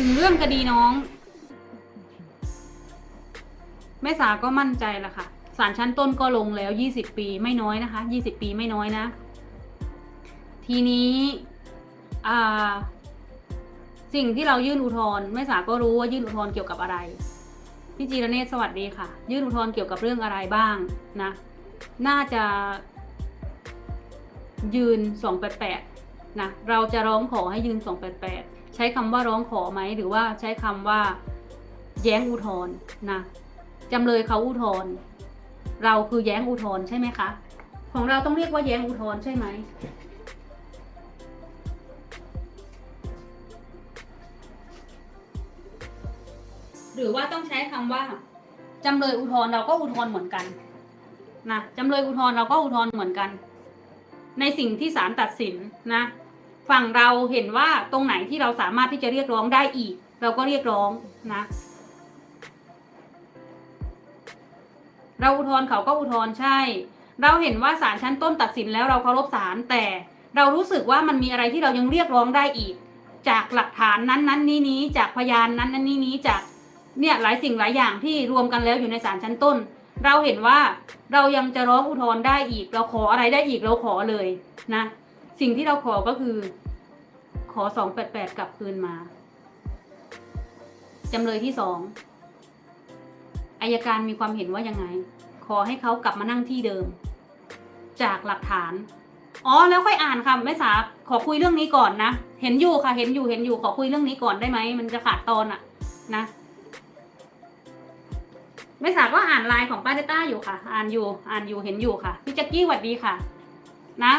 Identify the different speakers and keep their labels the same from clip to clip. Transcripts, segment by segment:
Speaker 1: ถึงเรื่องคดีน้อง แม่สาก็มั่นใจละค่ะศาลชั้นต้นก็ลงแล้วยี่สิบปีไม่น้อยนะคะยี่สิบปีไม่น้อยนะ ทีนี้สิ่งที่เรายื่นอุทธรณ์แม่สาก็รู้ว่ายื่นอุทธรณ์เกี่ยวกับอะไรพี่จีรเนตสวัสดีค่ะ ยื่นอุทธรณ์เกี่ยวกับเรื่องอะไรบ้างนะ น่าจะยืน 288นะเราจะร้องขอให้ยืน 288 ใช้คำว่าร้องขอไหมหรือว่าใช้คำว่าแย้งอุทธรณ์นะจำเลยเขาอุทธรณ์เราคือแย้งอุทธรณ์ใช่ไหมคะ ของเราต้องเรียกว่าแย้งอุทธรณ์ใช่ไหมหรือว่าต้องใช้คำว่าจำเลยอุทธรณ์เราก็อุทธรณ์เหมือนกันนะจำเลยอุทธรณ์เราก็อุทธรณ์เหมือนกัน ในสิ่งที่ศาลตัดสินนะ ฝั่งเราเห็นว่าตรงไหนที่เราสามารถที่จะเรียกร้องได้อีก เราก็เรียกร้องนะ เราอุทธรณ์เขาก็อุทธรณ์ใช่ เราเห็นว่าศาลชั้นต้นตัดสินแล้วเราเคารพศาลแต่เรารู้สึกว่ามันมีอะไรที่เรายังเรียกร้องได้อีก จากหลักฐานนั้นนั้นนี้นี้จากพยานนั้นนั้นนี้นี้จากเนี่ยหลายสิ่งหลายอย่างที่รวมกันแล้วอยู่ในศาลชั้นต้น เราเห็นว่าเรายังจะร้องอุทธรณ์ได้อีก เราขออะไรได้อีกเราขอเลยนะ สิ่งที่เราขอก็คือ ขอสองแปดแปดกลับคืนมาจำเลยที่สองอายการมีความเห็นว่ายังไง ขอให้เขากลับมานั่งที่เดิม จากหลักฐาน อ๋อแล้วค่อยอ่านค่ะแม่สาขอคุยเรื่องนี้ก่อนนะ เห็นอยู่ค่ะ เห็นอยู่เห็นอยู่ขอคุยเรื่องนี้ก่อนได้ไหมมันจะขาดตอนอะนะแม่สาก็อ่านไลน์ของป้าเดต้าอยู่ค่ะ อ่านอยู่ อ่านอยู่เห็นอยู่ค่ะพี่แจ็กกี้หวัดดีค่ะ นะ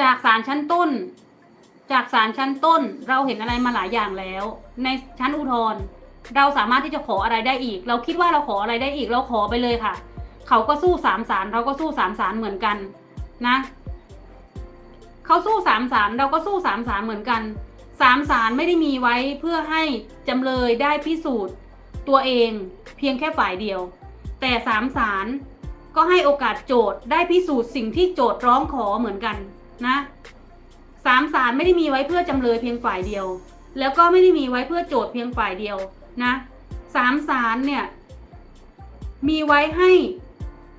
Speaker 1: จากศาลชั้นต้น จากศาลชั้นต้น เราเห็นอะไรมาหลายอย่างแล้ว ในชั้นอุทธรณ์เราสามารถที่จะขออะไรได้อีก เราคิดว่าเราขออะไรได้อีก เราขอไปเลยค่ะ เขาก็สู้สามศาลเราก็สู้สามศาลเหมือนกันนะเขาสู้สามศาลเราก็สู้สามศาลเหมือนกันสามศาลไม่ได้มีไว้เพื่อให้จำเลยได้พิสูจน์ตัวเองเพียงแค่ฝ่ายเดียว แต่สามศาลก็ให้โอกาสโจทย์ได้พิสูจน์สิ่งที่โจทย์ร้องขอเหมือนกัน นะสามศาลไม่ได้มีไว้เพื่อจำเลยเพียงฝ่ายเดียว แล้วก็ไม่ได้มีไว้เพื่อโจทย์เพียงฝ่ายเดียวนะสามศาลเนี่ยมีไว้ให้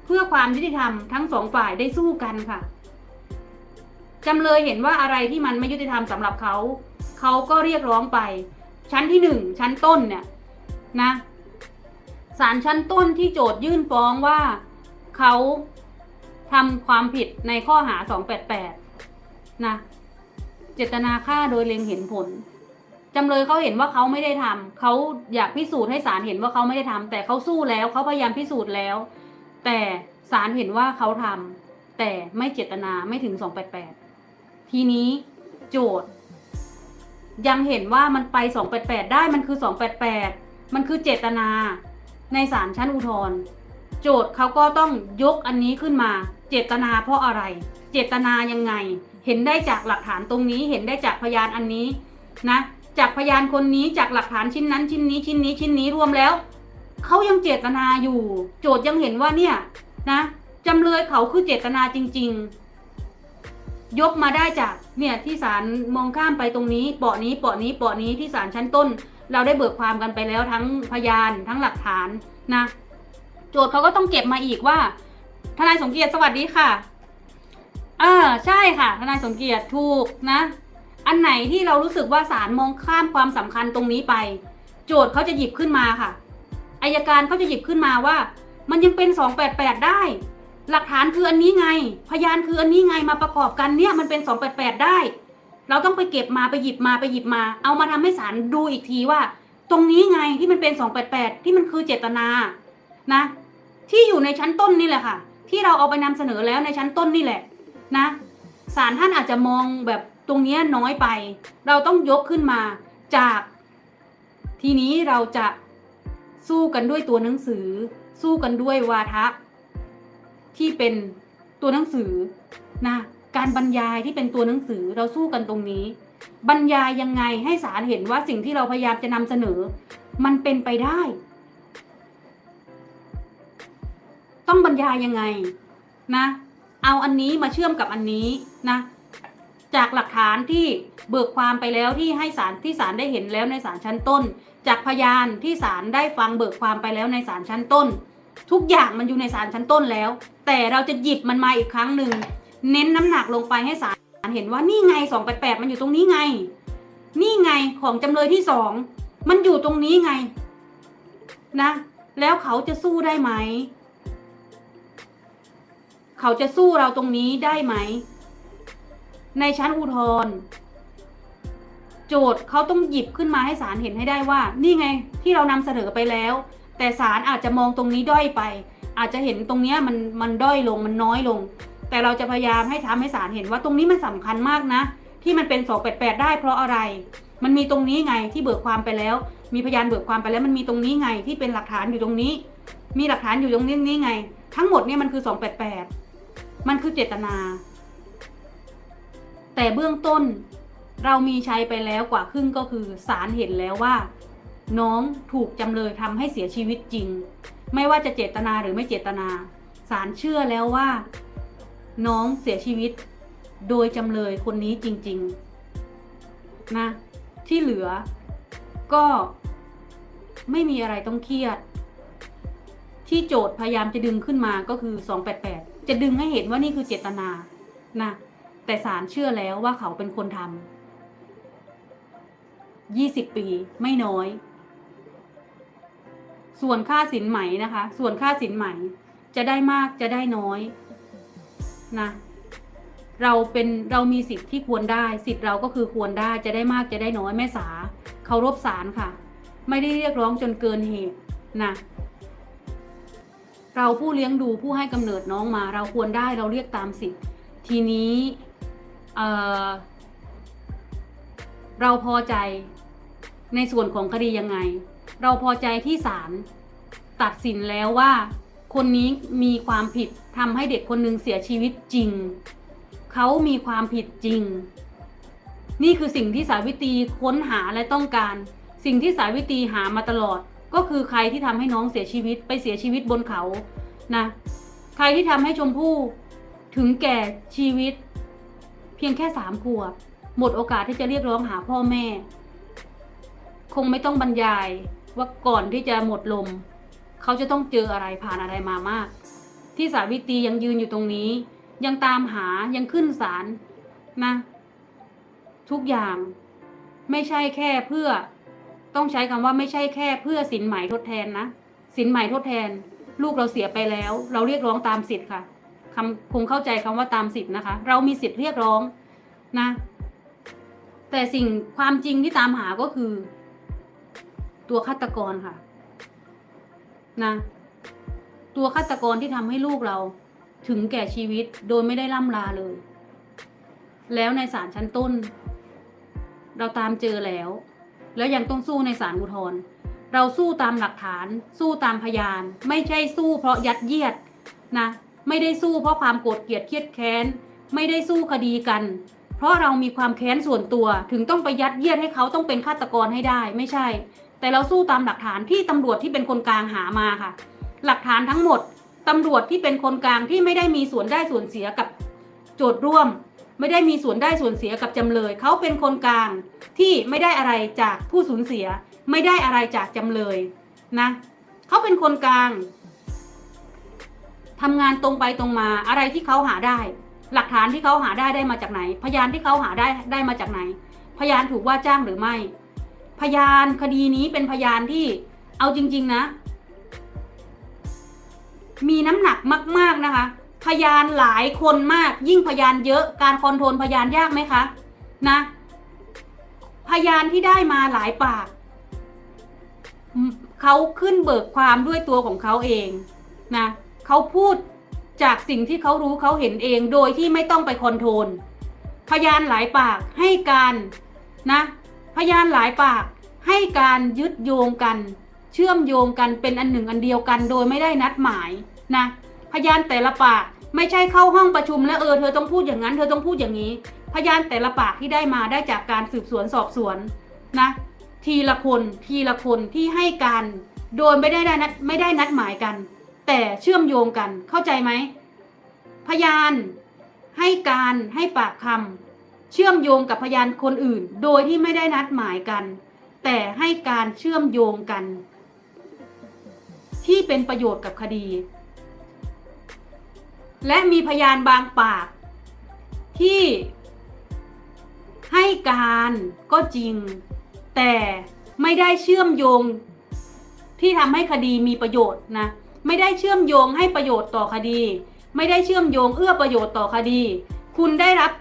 Speaker 1: เพื่อความยุติธรรมทั้งสองฝ่ายได้สู้กันค่ะจำเลยเห็นว่าอะไรที่มันไม่ยุติธรรมสำหรับเขาเขาก็เรียกร้องไป ชั้นที่หนึ่งชั้นต้นเนี่ยนะศาลชั้นต้นที่โจทยื่นฟ้องว่าเขาทำความผิดในข้อหา 288 นะเจตนาฆ่าโดยเล็งเห็นผลจำเลยเขาเห็นว่าเขาไม่ได้ทำเขาอยากพิสูจน์ให้ศาลเห็นว่าเขาไม่ได้ทำแต่เขาสู้แล้วเขาพยายามพิสูจน์แล้ว แต่ศาลเห็นว่าเขาทำแต่ไม่เจตนาไม่ถึง288ทีนี้โจทย์ ยังเห็นว่ามันไป288ได้มันคือ288มันคือเจตนา ในศาลชั้นอุทธรณ์โจทย์เขาก็ต้องยกอันนี้ขึ้นมา เจตนาเพราะอะไร เจตนายังไง เห็นได้จากหลักฐานตรงนี้เห็นได้จากพยานอันนี้นะจากพยานคนนี้จากหลักฐานชิ้นนั้นชิ้นนี้ชิ้นนี้ชิ้นนี้รวมแล้วเขายังเจตนาอยู่ โจทย์ยังเห็นว่าเนี่ยนะจำเลยเขาคือเจตนาจริง ๆ ยกมาได้จากเนี่ยที่ศาลมองข้ามไปตรงนี้เปาะนี้เปาะนี้เปาะนี้ที่ศาลชั้นต้น เราได้เบิกความกันไปแล้วทั้งพยานทั้งหลักฐานนะ โจทย์เขาก็ต้องเก็บมาอีกว่าทนายสมเกียรติสวัสดีค่ะ เออใช่ค่ะทนายสมเกียรติถูกนะ อันไหนที่เรารู้สึกว่าศาลมองข้ามความสำคัญตรงนี้ไป โจทย์เขาจะหยิบขึ้นมาค่ะอายการเขาจะหยิบขึ้นมาว่า มันยังเป็น288ได้ หลักฐานคืออันนี้ไง พยานคืออันนี้ไงมาประกอบกันเนี่ยมันเป็น288ได้ เราต้องไปเก็บมาไปหยิบมาไปหยิบมา เอามาทำให้ศาลดูอีกทีว่า ตรงนี้ไงที่มันเป็น288ที่มันคือเจตนานะ ที่อยู่ในชั้นต้นนี่แหละค่ะ ที่เราเอาไปนำเสนอแล้วในชั้นต้นนี่แหละ นะศาลท่านอาจจะมองแบบตรงนี้น้อยไป เราต้องยกขึ้นมาจาก ทีนี้เราจะสู้กันด้วยตัวหนังสือ สู้กันด้วยวาทะ ที่เป็นตัวหนังสือนะการบรรยายที่เป็นตัวหนังสือเราสู้กันตรงนี้ บรรยายยังไงให้ศาลเห็นว่าสิ่งที่เราพยายามจะนำเสนอ มันเป็นไปได้ ต้องบรรยายยังไงนะ เอาอันนี้มาเชื่อมกับอันนี้นะจากหลักฐานที่เบิกความไปแล้วที่ให้ศาลที่ศาลได้เห็นแล้วในศาลชั้นต้น จากพยานที่ศาลได้ฟังเบิกความไปแล้วในศาลชั้นต้น ทุกอย่างมันอยู่ในศาลชั้นต้นแล้ว แต่เราจะหยิบมันมาอีกครั้งหนึ่งเน้นน้ำหนักลงไปให้ศาลเห็นว่านี่ไงสองแปดแปดมันอยู่ตรงนี้ไง นี่ไงของจำเลยที่สองมันอยู่ตรงนี้ไงนะ แล้วเขาจะสู้ได้ไหม เขาจะสู้เราตรงนี้ได้ไหม ในชั้นอุทธรณ์โจทย์เขาต้องหยิบขึ้นมาให้ศาลเห็นให้ได้ว่า นี่ไงที่เรานำเสนอไปแล้ว แต่ศาลอาจจะมองตรงนี้ด้อยไป อาจจะเห็นตรงเนี้ยมันมันด้อยลงมันน้อยลง แต่เราจะพยายามให้ทำให้ศาลเห็นว่าตรงนี้มันสำคัญมากนะ ที่มันเป็นสองแปดแปดได้เพราะอะไร มันมีตรงนี้ไงที่เบิกความไปแล้ว มีพยานเบิกความไปแล้วมันมีตรงนี้ไงที่เป็นหลักฐานอยู่ตรงนี้ มีหลักฐานอยู่ตรงนี้นี่ไง ทั้งหมดเนี่ยมันคือสองแปดแปด มันคือเจตนา แต่เบื้องต้นเรามีใช้ไปแล้วกว่าครึ่งก็คือศาลเห็นแล้วว่า น้องถูกจำเลยทำให้เสียชีวิตจริง ไม่ว่าจะเจตนาหรือไม่เจตนาศาลเชื่อแล้วว่า น้องเสียชีวิต โดยจำเลยคนนี้จริง ๆ นะ ที่เหลือ ก็ไม่มีอะไรต้องเครียด ที่โจทย์พยายามจะดึงขึ้นมาก็คือ 288 จะดึงให้เห็นว่านี่คือเจตนานะแต่ศาลเชื่อแล้วว่าเขาเป็นคนทำ20ปีไม่น้อย ส่วนค่าสินไหมนะคะ ส่วนค่าสินไหมจะได้มากจะได้น้อยนะเราเป็นเรามีสิทธิ์ที่ควรได้ สิทธิ์เราก็คือควรได้จะได้มากจะได้น้อยแม่สาเคารพศาลค่ะ ไม่ได้เรียกร้องจนเกินเหตุนะ เราผู้เลี้ยงดูผู้ให้กำเนิดน้องมา เราควรได้เราเรียกตามสิทธิ์ ทีนี้เเราพอใจในส่วนของคดียังไง เราพอใจที่ศาลตัดสินแล้วว่า คนนี้มีความผิดทำให้เด็กคนหนึ่งเสียชีวิตจริง เขามีความผิดจริง นี่คือสิ่งที่สาวิตีค้นหาและต้องการ สิ่งที่สาวิตีหามาตลอด ก็คือใครที่ทำให้น้องเสียชีวิตไปเสียชีวิตบนเขานะใครที่ทำให้ชมพู่ถึงแก่ชีวิต เพียงแค่สามขวบ หมดโอกาสที่จะเรียกร้องหาพ่อแม่ คงไม่ต้องบรรยายว่าก่อนที่จะหมดลม เขาจะต้องเจออะไรผ่านอะไรมามาก ที่สาวิตรียังยืนอยู่ตรงนี้ ยังตามหายังขึ้นศาลนะ ทุกอย่างไม่ใช่แค่เพื่อ ต้องใช้คำว่าไม่ใช่แค่เพื่อสินไหม่ทดแทนนะสินไหม่ทดแทน ลูกเราเสียไปแล้ว เราเรียกร้องตามสิทธิ์ค่ะคำคงเข้าใจคำว่าตามสิทธิ์นะคะ เรามีสิทธิ์เรียกร้องนะ แต่สิ่งความจริงที่ตามหาก็คือ ตัวฆาตกรค่ะ นะ ตัวฆาตกรที่ทำให้ลูกเรา ถึงแก่ชีวิตโดยไม่ได้ล่ำลาเลย แล้วในศาลชั้นต้น เราตามเจอแล้ว แล้วยังต้องสู้ในศาลอุทธรณ์เราสู้ตามหลักฐาน สู้ตามพยาน ไม่ใช่สู้เพราะยัดเยียดนะไม่ได้สู้เพราะความโกรธเกลียดเครียดแค้น ไม่ได้สู้คดีกัน เพราะเรามีความแค้นส่วนตัวถึงต้องไปยัดเยียดให้เขาต้องเป็นฆาตกรให้ได้ไม่ใช่ แต่เราสู้ตามหลักฐานที่ตำรวจที่เป็นคนกลางหามาค่ะ หลักฐานทั้งหมดตำรวจที่เป็นคนกลางที่ไม่ได้มีส่วนได้ส่วนเสียกับโจทย์ร่วม ไม่ได้มีส่วนได้ส่วนเสียกับจำเลย เขาเป็นคนกลางที่ไม่ได้อะไรจากผู้สูญเสีย ไม่ได้อะไรจากจำเลยนะเขาเป็นคนกลางทำงานตรงไปตรงมาอะไรที่เขาหาได้ หลักฐานที่เขาหาได้ได้มาจากไหน พยานที่เขาหาได้ได้มาจากไหน พยานถูกว่าจ้างหรือไม่ พยานคดีนี้เป็นพยานที่เอาจริง ๆ นะ มีน้ำหนักมาก ๆนะคะ พยานหลายคนมาก ยิ่งพยานเยอะการคอนโทรลพยานยากไหมคะนะ พยานที่ได้มาหลายปากเขาขึ้นเบิกความด้วยตัวของเขาเองนะเขาพูดจากสิ่งที่เขารู้เขาเห็นเองโดยที่ไม่ต้องไปคอนโทรลพยานหลายปากให้การนะพยานหลายปากให้การยึดโยงกัน เชื่อมโยงกันเป็นอันหนึ่งอันเดียวกันโดยไม่ได้นัดหมายนะ พยานแต่ละปากไม่ใช่เข้าห้องประชุมแล้วเออเธอต้องพูดอย่างนั้น เธอต้องพูดอย่างนี้ พยานแต่ละปากที่ได้มาได้จากการสืบสวนสอบสวนนะ ทีละคนทีละคนที่ให้การโดยไม่ได้นัดไม่ได้นัดหมายกัน แต่เชื่อมโยงกันเข้าใจไหมพยานให้การให้ปากคเชื่อมโยงกับพยานคนอื่น โดยที่ไม่ได้นัดหมายกัน แต่ให้การเชื่อมโยงกัน ที่เป็นประโยชน์กับคดี และมีพยานบางปาก ที่ให้การก็จริง แต่ไม่ได้เชื่อมโยง ที่ทำให้คดีมีประโยชน์นะไม่ได้เชื่อมโยงให้ประโยชน์ต่อคดี ไม่ได้เชื่อมโยงเอื้อประโยชน์ต่อคดี คุณได้รับ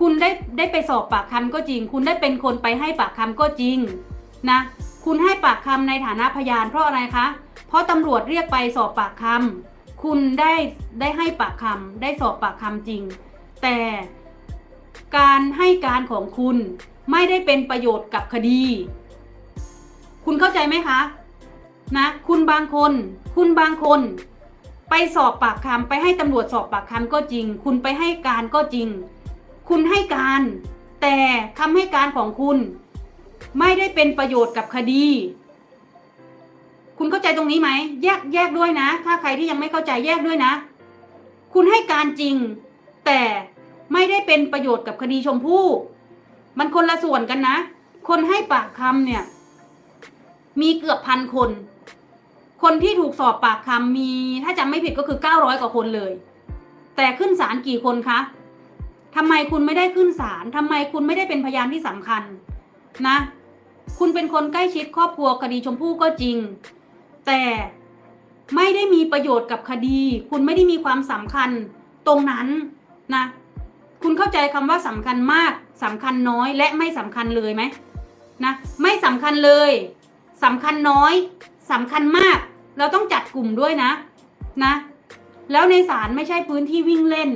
Speaker 1: คุณได้ได้ไปสอบปากคำก็จริง คุณได้เป็นคนไปให้ปากคำก็จริงนะคุณให้ปากคำในฐานะพยานเพราะอะไรคะ เพราะตำรวจเรียกไปสอบปากคำ คุณได้ได้ให้ปากคำได้สอบปากคำจริง แต่การให้การของคุณไม่ได้เป็นประโยชน์กับคดี คุณเข้าใจไหมคะ นะ คุณบางคน คุณบางคน ไปสอบปากคำไปให้ตำรวจสอบปากคำก็จริง คุณไปให้การก็จริง คุณให้การ แต่คำให้การของคุณ ไม่ได้เป็นประโยชน์กับคดี คุณเข้าใจตรงนี้ไหมแยกแยกด้วยนะ ถ้าใครที่ยังไม่เข้าใจแยกด้วยนะ คุณให้การจริง แต่ไม่ได้เป็นประโยชน์กับคดีชมพู่ มันคนละส่วนกันนะ คนให้ปากคำเนี่ย มีเกือบพันคน คนที่ถูกสอบปากคำมี ถ้าจำไม่ผิดก็คือ900กว่าคนเลย แต่ขึ้นศาลกี่คนคะทำไมคุณไม่ได้ขึ้นศาลทำไมคุณไม่ได้เป็นพยานที่สำคัญนะ คุณเป็นคนใกล้ชิดครอบครัวคดีชมพู่ก็จริง แต่ไม่ได้มีประโยชน์กับคดี คุณไม่ได้มีความสำคัญตรงนั้นนะ คุณเข้าใจคำว่าสำคัญมากสำคัญน้อยและไม่สำคัญเลยไหมนะไม่สำคัญเลยสำคัญน้อยสำคัญมาก เราต้องจัดกลุ่มด้วยนะนะแล้วในศาลไม่ใช่พื้นที่วิ่งเล่น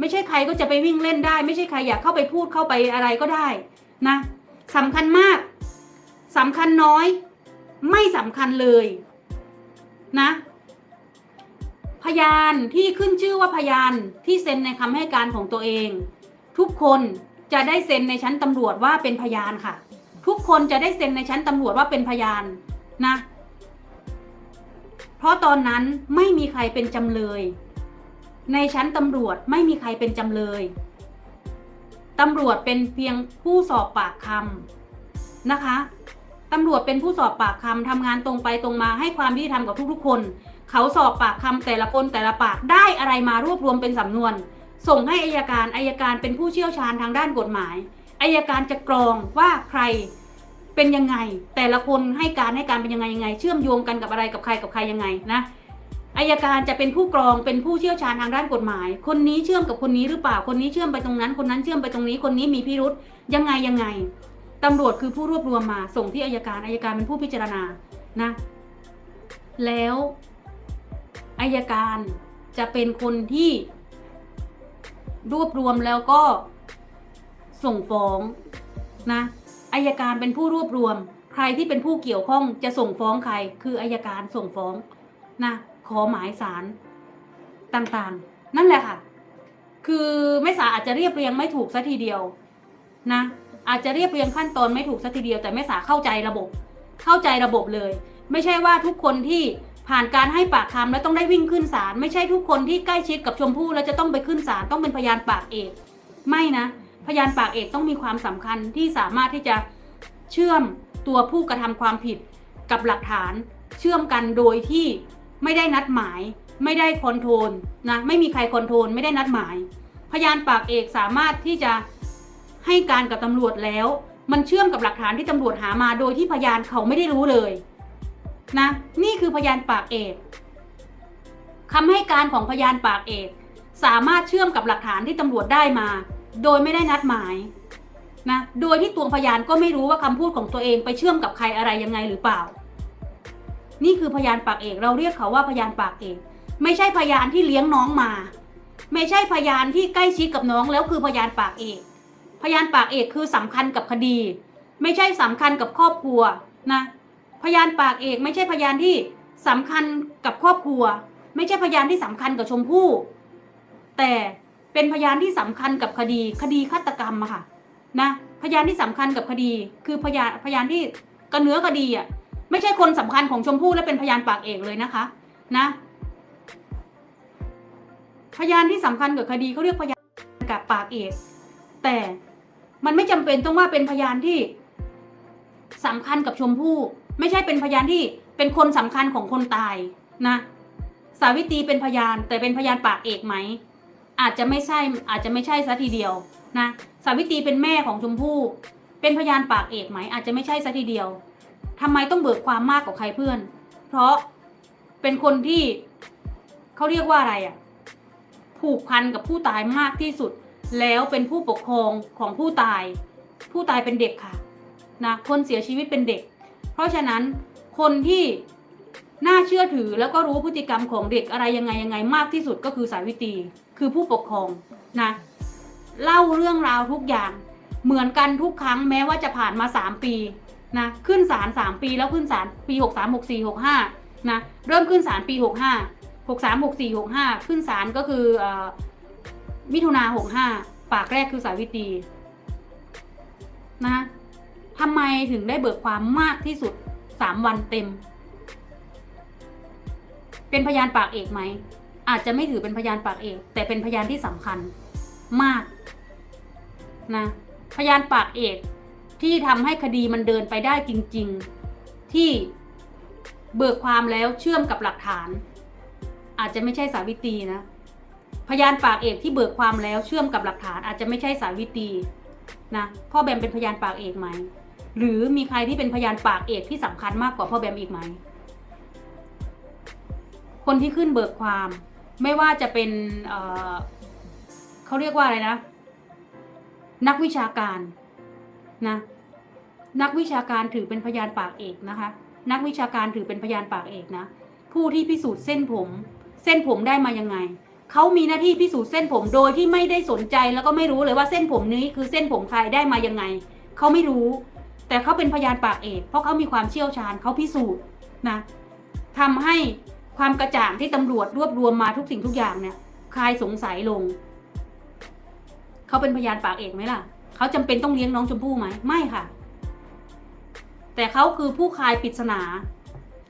Speaker 1: ไม่ใช่ใครก็จะไปวิ่งเล่นได้ ไม่ใช่ใครอยากเข้าไปพูดเข้าไปอะไรก็ได้นะสำคัญมากสำคัญน้อย ไม่สำคัญเลย นะ พยานที่ขึ้นชื่อว่าพยานที่เซ็นในคำให้การของตัวเอง ทุกคนจะได้เซ็นในชั้นตำรวจว่าเป็นพยานค่ะ ทุกคนจะได้เซ็นในชั้นตำรวจว่าเป็นพยานนะ เพราะตอนนั้นไม่มีใครเป็นจำเลย ในชั้นตำรวจไม่มีใครเป็นจำเลยตำรวจเป็นเพียงผู้สอบปากคำนะคะ ตำรวจเป็นผู้สอบปากคำทำงานตรงไปตรงมาให้ความยุติธรรมกับทุกๆคน เขาสอบปากคำแต่ละคนแต่ละปากได้อะไรมารวบรวมเป็นสำนวน ส่งให้อายการอายการเป็นผู้เชี่ยวชาญทางด้านกฎหมายอายการจะกรองว่าใครเป็นยังไง แต่ละคนให้การให้การเป็นยังไงยังไง เชื่อมโยงกันกับอะไรกับใครกับใครยังไงนะอายการจะเป็นผู้กรองเป็นผู้เชี่ยวชาญทางด้านกฎหมาย คนนี้เชื่อมกับคนนี้หรือเปล่าคนนี้เชื่อมไปตรงนั้น คนนั้นเชื่อมไปตรงนี้คนนี้มีพิรุษยังไงยังไง ตำรวจคือผู้รวบรวมมา ส่งที่อายการอายการเป็นผู้พิจารณานะ แล้วอายการจะเป็นคนที่รวบรวมแล้วก็ส่งฟ้องนะอายการเป็นผู้รวบรวม ใครที่เป็นผู้เกี่ยวข้องจะส่งฟ้องใคร คืออายการส่งฟ้องนะขอหมายสารต่างๆ นั่นแหละค่ะ คือไม่สาอาจจะเรียบเรียงไม่ถูกสัทีเดียวนะ อาจจะเรียบเรียงขั้นตอนไม่ถูกสักทีเดียวแต่ไม่สาเข้าใจระบบ เข้าใจระบบเลย ไม่ใช่ว่าทุกคนที่ผ่านการให้ปากคำแล้วต้องได้วิ่งขึ้นศาลไม่ใช่ทุกคนที่ใกล้ชิดกับชมพู่แล้วจะต้องไปขึ้นศาลต้องเป็นพยานปากเอก ไม่นะ พยานปากเอกต้องมีความสำคัญที่สามารถที่จะเชื่อมตัวผู้กระทำความผิดกับหลักฐาน เชื่อมกันโดยที่ไม่ได้นัดหมาย ไม่ได้คอนโทรลนะไม่มีใครคอนโทรลไม่ได้นัดหมาย พยานปากเอกสามารถที่จะ ให้การกับตำรวจแล้ว มันเชื่อมกับหลักฐานที่ตำรวจหามาโดยที่พยานเขาไม่ได้รู้เลยนะนี่คือพยานปากเอกคำให้การของพยานปากเอก สามารถเชื่อมกับหลักฐานที่ตำรวจได้มา โดยไม่ได้นัดหมายนะโดยที่ตัวพยานก็ไม่รู้ว่าคำพูดของตัวเองไปเชื่อมกับใครอะไรยังไงหรือเปล่า นี่คือพยานปากเอก เราเรียกเขาว่าพยานปากเอก ไม่ใช่พยานที่เลี้ยงน้องมา ไม่ใช่พยานที่ใกล้ชิดกับน้องแล้วคือพยานปากเอก พยานปากเอกคือสำคัญกับคดี ไม่ใช่สำคัญกับครอบครัวนะพยานปากเอกไม่ใช่พยานที่สำคัญกับครอบครัว ไม่ใช่พยานที่สำคัญกับชมพู่ แต่เป็นพยานที่สำคัญกับคดี คดีฆาตกรรมอะค่ะนะพยานที่สำคัญกับคดี คือพยานพยานที่กระเนื้อคดีอะไม่ใช่คนสำคัญของชมพู่และเป็นพยานปากเอกเลยนะคะนะพยานที่สำคัญกับคดีเขาเรียกพยานกับปากเอกแต่ มันไม่จำเป็นต้องว่าเป็นพยานที่สำคัญกับชมพู่ ไม่ใช่เป็นพยานที่เป็นคนสำคัญของคนตายนะ สาวิตรีเป็นพยานแต่เป็นพยานปากเอกไหม อาจจะไม่ใช่อาจจะไม่ใช่ซะทีเดียวนะสาวิตรีเป็นแม่ของชมพู่ เป็นพยานปากเอกไหม อาจจะไม่ใช่ซะทีเดียวทำไมต้องเบิกความมากกว่าใครเพื่อน เพราะเป็นคนที่เขาเรียกว่าอะไรอะผูกพันกับผู้ตายมากที่สุด แล้วเป็นผู้ปกครองของผู้ตาย ผู้ตายเป็นเด็กค่ะนะคนเสียชีวิตเป็นเด็ก เพราะฉะนั้นคนที่น่าเชื่อถือแล้วก็รู้พฤติกรรมของเด็กอะไรยังไงยังไงมากที่สุดก็คือสาวิตรีคือผู้ปกครองนะเล่าเรื่องราวทุกอย่างเหมือนกันทุกครั้งแม้ว่าจะผ่านมา 3 ปีนะขึ้นศาล3ปีแล้วขึ้นศาลปี 63 64 65นะเริ่มขึ้นศาลปี 65 63 64 65 ขึ้นศาลก็คือเออ มิถุนา65ปากแรกคือสาวิตรีนะทำไมถึงได้เบิกความมากที่สุด3วันเต็ม เป็นพยานปากเอกไหม อาจจะไม่ถือเป็นพยานปากเอก แต่เป็นพยานที่สำคัญมากนะพยานปากเอกที่ทำให้คดีมันเดินไปได้จริง ๆ ที่เบิกความแล้วเชื่อมกับหลักฐาน อาจจะไม่ใช่สาวิตรีนะ พยานปากเอกที่เบิกความแล้วเชื่อมกับหลักฐานอาจจะไม่ใช่สาวิตรีนะพ่อแบมเป็นพยานปากเอกไหม หรือมีใครที่เป็นพยานปากเอกที่สำคัญมากกว่าพ่อแบมอีกไหม คนที่ขึ้นเบิกความไม่ว่าจะเป็นเเขาเรียกว่าอะไรนะ นักวิชาการนะนักวิชาการถือเป็นพยานปากเอกนะคะ นักวิชาการถือเป็นพยานปากเอกนะ ผู้ที่พิสูจน์เส้นผม เส้นผมได้มายังไง เขามีหน้าที่พิสูจน์เส้นผมโดยที่ไม่ได้สนใจแล้วก็ไม่รู้เลยว่าเส้นผมนี้คือเส้นผมใครได้มายังไง เขาไม่รู้ แต่เขาเป็นพยานปากเอก เพราะเขามีความเชี่ยวชาญเขาพิสูจน์นะทำให้ความกระจ่างที่ตำรวจรวบรวมมาทุกสิ่งทุกอย่างเนี่ยคลายสงสัยลง เขาเป็นพยานปากเอกไหมล่ะ เขาจำเป็นต้องเลี้ยงน้องชมพู่ไหมไม่ค่ะ แต่เขาคือผู้คลายปริศนา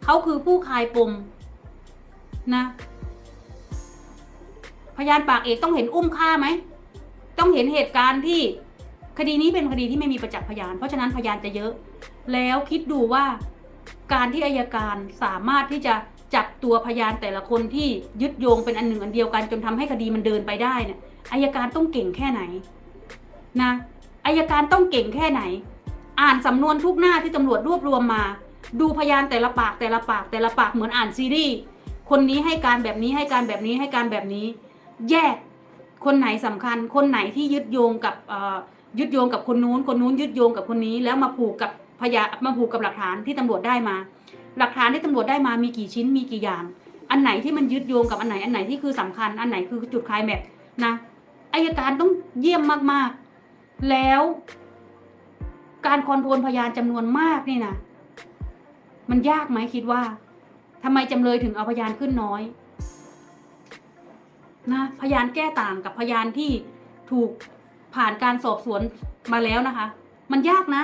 Speaker 1: เขาคือผู้คลายปมนะ พยานปากเอกต้องเห็นอุ้มฆ่าไหม ต้องเห็นเหตุการณ์ที่คดีนี้เป็นคดีที่ไม่มีประจักษ์พยาน เพราะฉะนั้นพยานจะเยอะ แล้วคิดดูว่าการที่อายการสามารถที่จะจับตัวพยานแต่ละคนที่ยึดโยงเป็นอันหนึ่งอันเดียวกัน จนทำให้คดีมันเดินไปได้เนี่ยอายการต้องเก่งแค่ไหนนะอายการต้องเก่งแค่ไหน อ่านสำนวนทุกหน้าที่ตำรวจรวบรวมมา ดูพยานแต่ละปากแต่ละปากแต่ละปากเหมือนอ่านซีรีส์คนนี้ให้การแบบนี้ให้การแบบนี้ให้การแบบนี้ แยกคนไหนสำคัญ คนไหนที่ยึดโยงกับยึดโยงกับคนนู้น คนนู้นยึดโยงกับคนนี้ แล้วมาผูกกับพยามาผูกกับหลักฐานที่ตำรวจได้มา หลักฐานที่ตำรวจได้มามีกี่ชิ้นมีกี่อย่าง อันไหนที่มันยึดโยงกับอันไหนอันไหนที่คือสำคัญ อันไหนคือจุดคลายแม็กนะอายการต้องเยี่ยมมากๆ แล้วการคอนโทรลพยานจำนวนมากนี่นะมันยากไหมคิดว่าทำไมจำเลยถึงเอาพยานขึ้นน้อย นะพยานแก้ต่างกับพยานที่ถูกผ่านการสอบสวนมาแล้วนะคะ มันยากนะ